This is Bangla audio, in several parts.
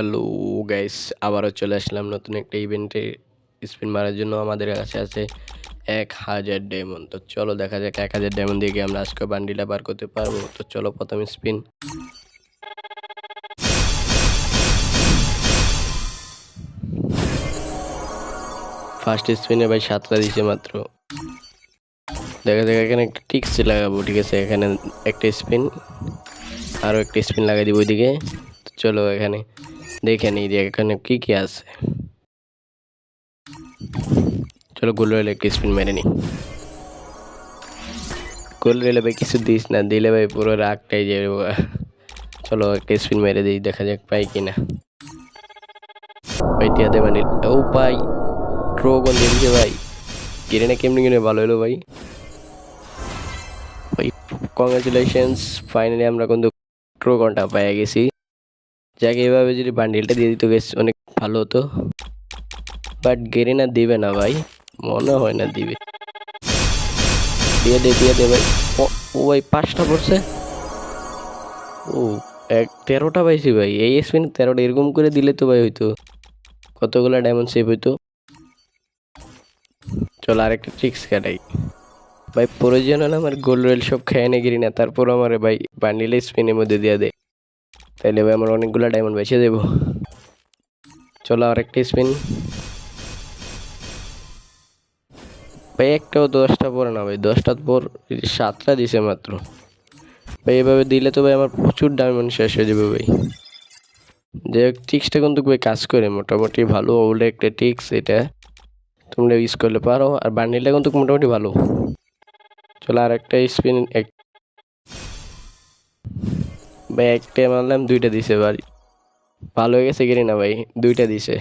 হ্যালো গাইস, আবারও চলে আসলাম নতুন একটা ইভেন্টে স্পিন মারার জন্য আমাদের কাছে আছে এক হাজার ডায়মন্ড তো চলো দেখা যাক এক হাজার ডায়মন্ড দিয়ে গিয়ে আমরা আজকে বান্ডিলা বার করতে পারব। তো চলো প্রথম স্পিন ফার্স্ট স্পিনে ভাই সাতটা দিছে মাত্র। দেখা যাক এখানে একটা টিক্স লাগাবো, ঠিক আছে? এখানে একটা স্পিন আরও একটা স্পিন লাগাই দিব ওইদিকে। চলো এখানে। দেখে নিই যে এখানে কি কি আছে। চলো গোল রেলে একটা স্পিন মেরে নিই। গোল রেলে ভাই কিছু দিস না, দিলে ভাই পুরো রাগটাই বাবা। চলো একটা স্পিন মেরে দিই, দেখা যাক পাই কিনা। ভাই টিয়া দেবে মানে ও ভাই ট্রো কোন দিয়েছে ভাই। কিনে না কেমনি কিনে ভালো হলো ভাই। ভাই কংগ্রাচুলেশনস ফাইনালি আমরা কিন্তু ট্রো কোনটা পেয়ে গেছি। যাকে এভাবে যদি বান্ডিলটা দিয়ে দিত বেশ অনেক ভালো হতো। বাট গেরে না দিবে না ভাই, মনে হয় না দিবে। দিয়ে দে দিয়ে দে ভাই। ও ভাই পাঁচটা পড়ছে। ও, এক, তেরোটা পাইছি ভাই। এই স্পিন তেরোটা, এরকম করে দিলে তো ভাই হইতো। কতগুলো ডায়মন্ড সেভ হইতো? চল, আরেকটা ট্রিক্স কাটাই। ভাই, প্রয়োজন হলে আমার গোল্ড রয়েল সব খেয়ে নে গিরি না। তারপর আমার ভাই বান্ডিলে স্পিনের মধ্যে দিয়ে দে। তাইলে ভাই আমার অনেকগুলো ডায়মন্ড বেছে দেবো। চলো আরেকটা স্পিন ভাই, একটাও দশটা পরে না ভাই দশটার পর সাতটা দিছে মাত্র। ভাই, এভাবে দিলে তো ভাই আমার প্রচুর ডায়মন্ড শেষ হয়ে যাবে ভাই। যে টিক্সটা কিন্তু ভাই কাজ করে, মোটামুটি ভালো ওল্ড একটা টিক্স এটা। তোমরা ইউজ করলে পারো, আর বান্ডিলটা কিন্তু মোটামুটি ভালো। চলো আর একটা স্পিন এক ভাই একটা মারলাম দুইটা দিছে বাড়ি ভালো হয়ে গেছে কিনা ভাই? দুইটা দিছে।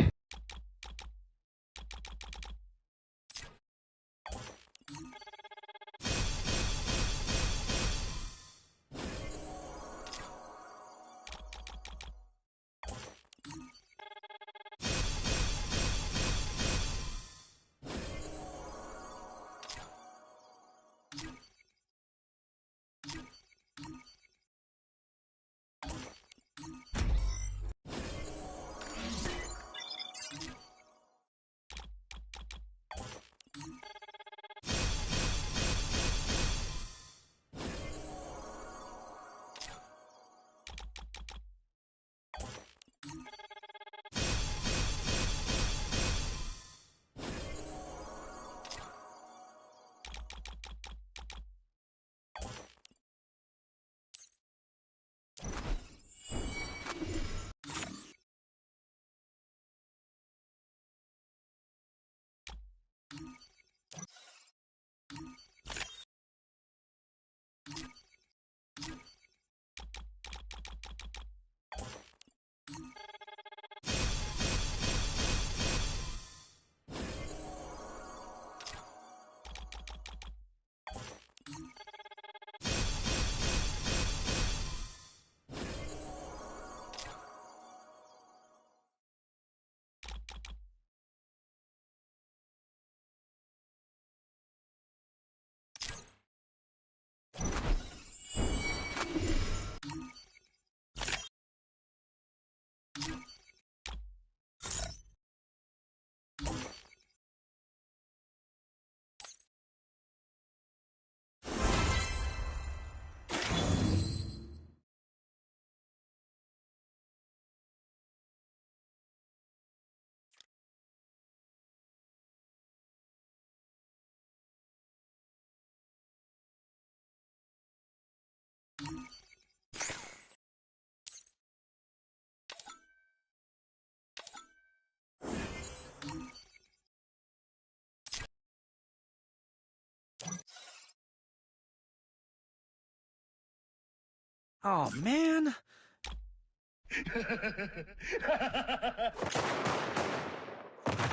Oh man.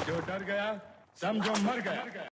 जो डर गया समझो मर गया